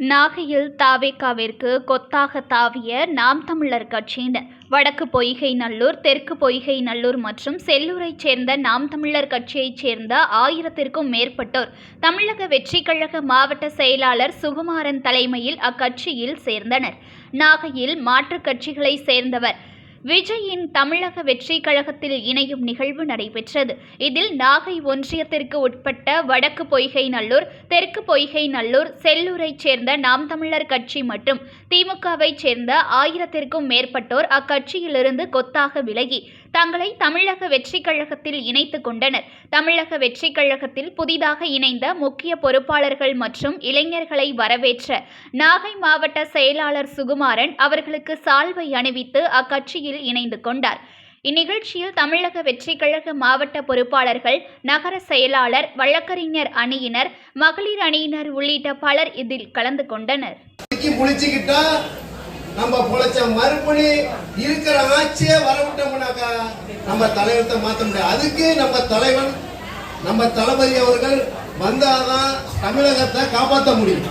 நாகையில் தாவேக்காவிற்கு கொத்தாக தாவிய நாம் தமிழர் கட்சியினர் வடக்கு பொய்கை நல்லூர் தெற்கு பொய்கை நல்லூர் மற்றும் செல்லூரைச் சேர்ந்த நாம் தமிழர் கட்சியைச் சேர்ந்த ஆயிரத்திற்கும் மேற்பட்டோர் தமிழக வெற்றி கழக மாவட்ட செயலாளர் சுகுமாரன் தலைமையில் அக்கட்சியில் சேர்ந்தனர். நாகையில் மாற்றுக் கட்சிகளைச் சேர்ந்தவர் விஜயின் தமிழக வெற்றி கழகத்தில் இணையும் நிகழ்வு நடைபெற்றது. இதில் நாகை ஒன்றியத்திற்கு உட்பட்ட வடக்கு பொய்கை நல்லூர் தெற்கு பொய்கை நல்லூர் செல்லூரைச் சேர்ந்த நாம் தமிழர் கட்சி மற்றும் திமுகவைச் சேர்ந்த ஆயிரத்திற்கும் மேற்பட்டோர் அக்கட்சியிலிருந்து கொத்தாக விலகி தங்களை தமிழக வெற்றி கழகத்தில் இணைத்துக் கொண்டனர். தமிழக வெற்றி கழகத்தில் புதிதாக இணைந்த முக்கிய பொறுப்பாளர்கள் மற்றும் இளைஞர்களை வரவேற்ற நாகை மாவட்ட செயலாளர் சுகுமாரன் அவர்களுக்கு சால்வை அணிவித்து அக்கட்சியில் நிகழ்ச்சியில் இணைந்து கொண்டார். இந்நிகழ்ச்சியில் தமிழக வெற்றிக் கழக மாவட்ட பொறுப்பாளர்கள் நகர செயலாளர் வழக்கறிஞர் அணியினர் மகளிர் அணியினர் உள்ளிட்ட பலர் இதில் கலந்து கொண்டனர். நம்ம பொழைச்ச மறுபடி இருக்கிற ஆட்சியே வரவிட்டோம்னாக்கா நம்ம தலைவர்த்த மாற்ற முடியாது. அதுக்கு நம்ம தலைவன் நம்ம தளபதி அவர்கள் வந்தாதான் தமிழகத்தை காப்பாற்ற முடியும்.